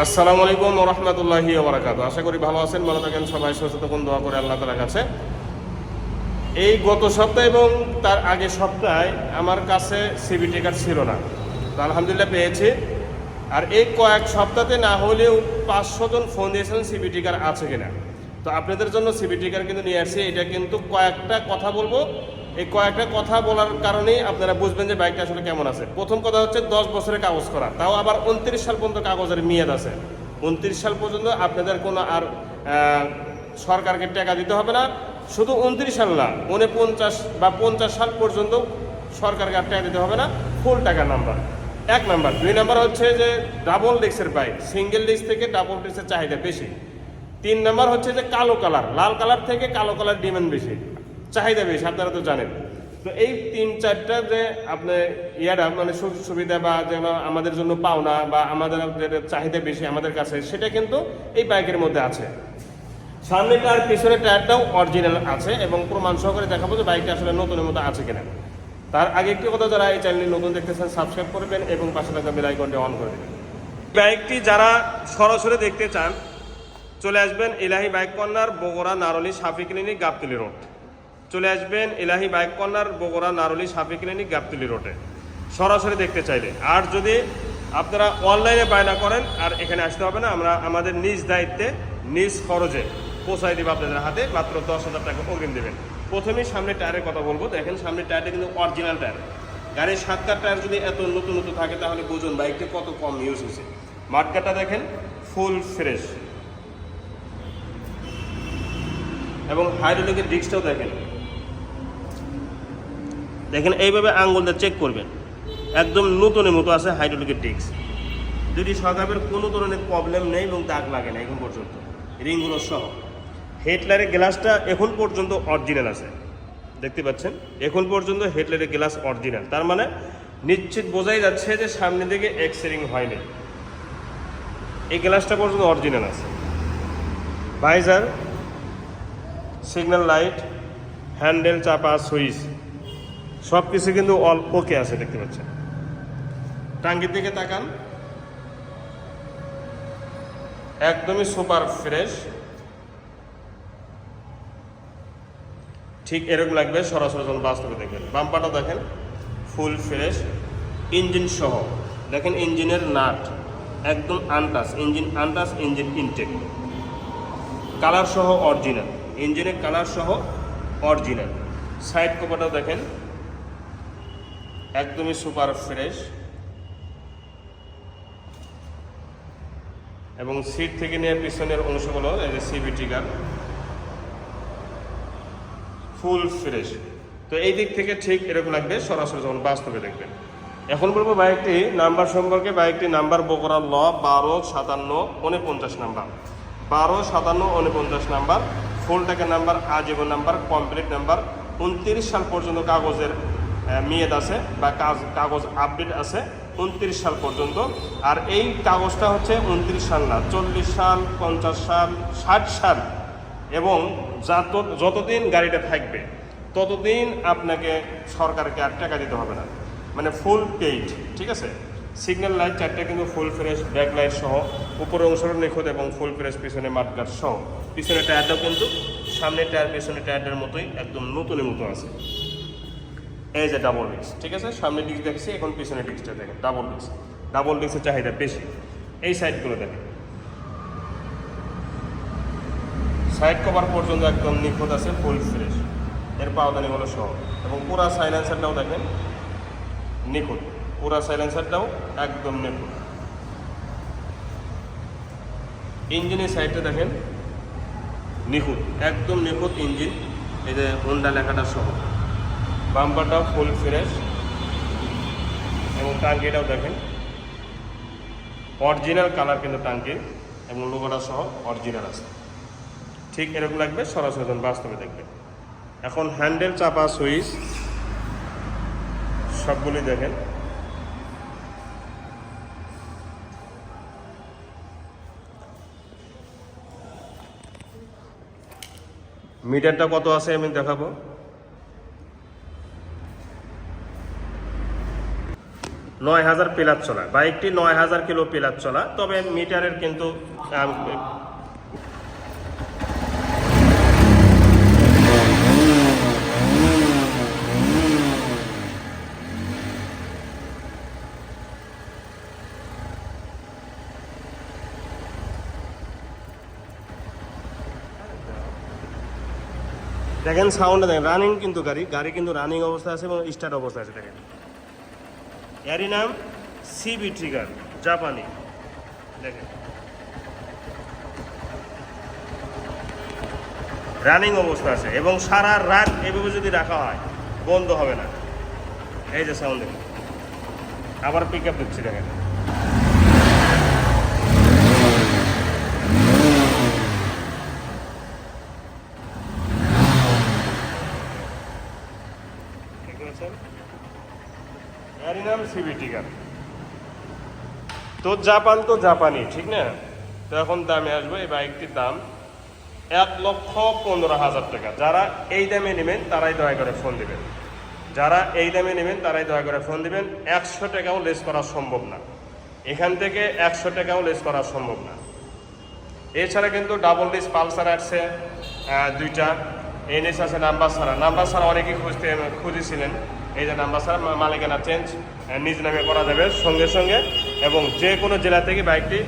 আসসালামু আলাইকুম রহমতুল্লাহি ওবরাকাত আশা করি ভালো আছেন, ভালো থাকেন, সবাই সচেতন, দোয়া করে আল্লাহ তালার কাছে। এই গত সপ্তাহ এবং তার আগে সপ্তাহে আমার কাছে সিবিটি কার্ড ছিল না। আলহামদুলিল্লাহ পেয়েছি। আর এই কয়েক সপ্তাহে না হলেও পাঁচশো জন ফোন দিয়েছিলেন সিবিটি কার্ড আছে কিনা। তো আপনাদের জন্য সিবিটি কার্ড কিন্তু নিয়ে আসছি। এটা কিন্তু কয়েকটা কথা বলব। এই কয়েকটা কথা বলার কারণেই আপনারা বুঝবেন যে বাইকটা আসলে কেমন আছে। প্রথম কথা হচ্ছে দশ বছরের কাগজ করা। তাও আবার উনত্রিশ সাল পর্যন্ত কাগজের মেয়াদ আছে। উনত্রিশ সাল পর্যন্ত আপনাদের কোনো আর সরকারকে টাকা দিতে হবে না। শুধু উনত্রিশ সাল না উনপঞ্চাশ বা পঞ্চাশ সাল পর্যন্ত সরকারকে আর টাকা দিতে হবে না। ফুল টাকা নাম্বার। এক নাম্বার। দুই নাম্বার হচ্ছে যে ডাবল ডিস্কের বাইক, সিঙ্গেল ডিস্ক থেকে ডাবল ডিস্কের চাহিদা বেশি। তিন নাম্বার হচ্ছে যে কালো কালার, লাল কালার থেকে কালো কালার ডিমান্ড বেশি। চাহিদা বেশি, আপনারা তো জানেন। তো এই তিন চারটা যে আপনি ইয়ারা মানে সুযোগ সুবিধা বা যেগুলো আমাদের জন্য পাওনা বা আমাদের চাহিদা বেশি আমাদের কাছে, সেটা কিন্তু এই বাইকের মধ্যে আছে। সামনে টায়ার পিছনের টায়ারটাও অরিজিনাল আছে এবং প্রমাণ সহকারে দেখাবো যে বাইকটা আসলে নতুনের মতো আছে কিনা। তার আগে একটি কথা, যারা এই চ্যানেলে নতুন দেখতেছেন সাবস্ক্রাইব করবেন এবং পাশে থাকা বেল আইকনটি অন করে দেবেন। বাইকটি যারা সরাসরি দেখতে চান, চলে আসবেন Elahi bike corner, Bogura, নারলি Safi clinic, Gabtali road. চলে আসবেন Elahi bike corner Bogura নারলি Safi clinic Gabtali রোডে। সরাসরি দেখতে চাইলে। আর যদি আপনারা অনলাইনে বায়না করেন, আর এখানে আসতে হবে না, আমরা আমাদের নিজ দায়িত্বে, নিজ খরচে পৌঁছাই দেবো আপনাদের হাতে, মাত্র দশ হাজার টাকা অগ্রিম দেবেন। প্রথমেই সামনে টায়ারের কথা বলব। দেখেন, সামনে টায়ারটা কিন্তু অরিজিনাল টায়ার। গাড়ির সাতকার টায়ার যদি এত নতুন নতুন থাকে, তাহলে বুঝুন বাইকটি কত কম ইউজ হয়েছে। মাঠকাটা দেখেন ফুল ফ্রেশ এবং হাইড্রোলিকের ডিস্কটাও দেখেন দেখেন এইভাবে আঙ্গুলটা চেক করবেন। একদম নতুনের মতো আছে হাইড্রোলিকের ডিস্ক যদি সকাবের কোনো ধরনের প্রবলেম নেই এবং দাগ লাগে না এখন পর্যন্ত রিংগুলো সহ। হেডলাইটের গ্লাসটা এখন পর্যন্ত অরিজিনাল আছে। দেখতে পাচ্ছেন? এখন পর্যন্ত হেডলাইটের গ্লাস অরিজিনাল তার মানে নিশ্চিত বোঝাই যাচ্ছে যে সামনে দিকে এক্সেরিং হয়নি। এই গ্লাসটা পর্যন্ত অরিজিনাল আছে। ভাইজার সিগন্যাল লাইট হ্যান্ডেল চাপা সুইচ সব কিছু কিন্তু অল ওকে আছে, দেখতে পাচ্ছেন। টাঙ্গির দিকে তাকান। একদমই সুপার ফ্রেশ। ঠিক এরকম লাগবে, সরাসরি যখন বাস্তবে দেখবেন। বাম্পাটা দেখেন, ফুল ফ্রেশ। ইঞ্জিন সহ, দেখেন ইঞ্জিনের নাট, একদম untouched engine untouched engine intact. Colour সহ অরিজিনাল, ইঞ্জিনের কালার সহ অরিজিনাল। সাইড কভারটাও দেখেন একদমই সুপার ফ্রেশ। এবং সিট থেকে নিয়ে পিছনের অংশগুলো, এই যে সিবিটি গান, ফুল ফ্রেশ। তো এই দিক থেকে ঠিক এরকম লাগবে, সরাসরি যখন বাস্তবে দেখবেন। এখন বলব বাইকটি নাম্বার সম্পর্কে, বাইকটি নাম্বার বকরা ল বারো সাতান্ন উনপঞ্চাশ নাম্বার। বারো সাতান্ন উনপঞ্চাশ নাম্বার ফুল টাকা নাম্বার, আজীবন নাম্বার, কমপ্লিট নাম্বার, উনত্রিশ সাল পর্যন্ত কাগজের মেয়াদ আছে বা কাজ- কাগজ আপডেট আছে উনত্রিশ সাল পর্যন্ত। আর এই কাগজটা হচ্ছে উনত্রিশ সাল না, চল্লিশ সাল, পঞ্চাশ সাল, ষাট সাল। এবং যত যতদিন গাড়িটা থাকবে, ততদিন আপনাকে সরকারকে আর টাকা দিতে হবে না। মানে ফুল পেইড ঠিক আছে? সিগন্যাল লাইট চারটা কিন্তু ফুল ফ্রেশ ব্যাক লাইট সহ, উপরে অংশটা নিখুঁত এবং ফুল ফ্রেশ পিছনে মাঠগাট সহ। পিছনে টায়ারটাও কিন্তু সামনের টায়ার পিছনে টায়ারটার মতোই একদম নতুনের মতো আছে। এই যে ডাবল ডিস্ক ঠিক আছে? সামনে ডিস্ক দেখছি, এখন পিছনে ডিস্কটা দেখেন ডাবল ডিস্ক ডাবল ডিস্কের চাহিদা বেশি। এই সাইডগুলো দেখেন। সাইড কভার পর্যন্ত একদম নিখুঁত আছে ফুল ফ্রেশ এর পাওদানিগুলো সহ এবং পুরা সাইলেন্সারটাও দেখেন, নিখুঁত। পুরা সাইলেন্সারটাও একদম নিখুঁত। ইঞ্জিনের সাইডটা দেখেন, নিখুঁত। একদম নিখুঁত ইঞ্জিন এই যে হোন্ডা লেখাটা সহ। বাম্পারটাও ফুল ফ্রেশ। এবং টাঙ্কিটাও দেখেন। অরিজিনাল কালার কিন্তু টাঙ্কির এবং লোগোটা সহ অরিজিনাল আছে। ঠিক এরকম লাগবে, সরাসরি বাস্তবে দেখবে এখন হ্যান্ডেল, চাপা, সুইচ, সবগুলি দেখেন। মিটারটা কত আছে আমি দেখাবো। নয় হাজার পিলার চলা। বাইকটি নয় হাজার কিলো পিলার চলা, তবে মিটারের কিন্তু দেখেন সাউন্ড দেখেন রানিং কিন্তু গাড়ি গাড়ি কিন্তু রানিং অবস্থা আছে এবং স্টার্ট অবস্থা আছে, দেখেন। এরই নাম সিবি ট্রিগার, জাপানি। দেখেন। রানিং অবস্থা আছে এবং সারা রাত এভাবে যদি রাখা হয়, বন্ধ হবে না। এই যে সাউন্ড দেখেন আবার পিক আপ দিচ্ছি, দেখেন। দেখতে পাচ্ছেন এরই নাম সিবি টিকার তো জাপান তো জাপানি ঠিক না তো এখন দামে আসবে এই বাইকটির দাম এক লক্ষ পনেরো হাজার টাকা যারা এই দামে নেবেন তারাই দয়া করে ফোন দিবেন যারা এই দামে নেবেন তারাই দয়া করে ফোন দিবেন একশো টাকাও লেস করা সম্ভব না। এখান থেকে একশো টাকাও লেস করা সম্ভব না। এছাড়া কিন্তু ডাবল ডিস পালসার আসছে দুইটা। এনএস আছে নাম্বার ছাড়া। নাম্বার ছাড়া অনেকেই খুঁজতে, খুঁজেছিলেন। এই যে নাম্বার স্যার মালিকানা চেঞ্জ নিজ নামে করা যাবে। সঙ্গে সঙ্গে এবং যে কোনো জেলা থেকে বাইকটি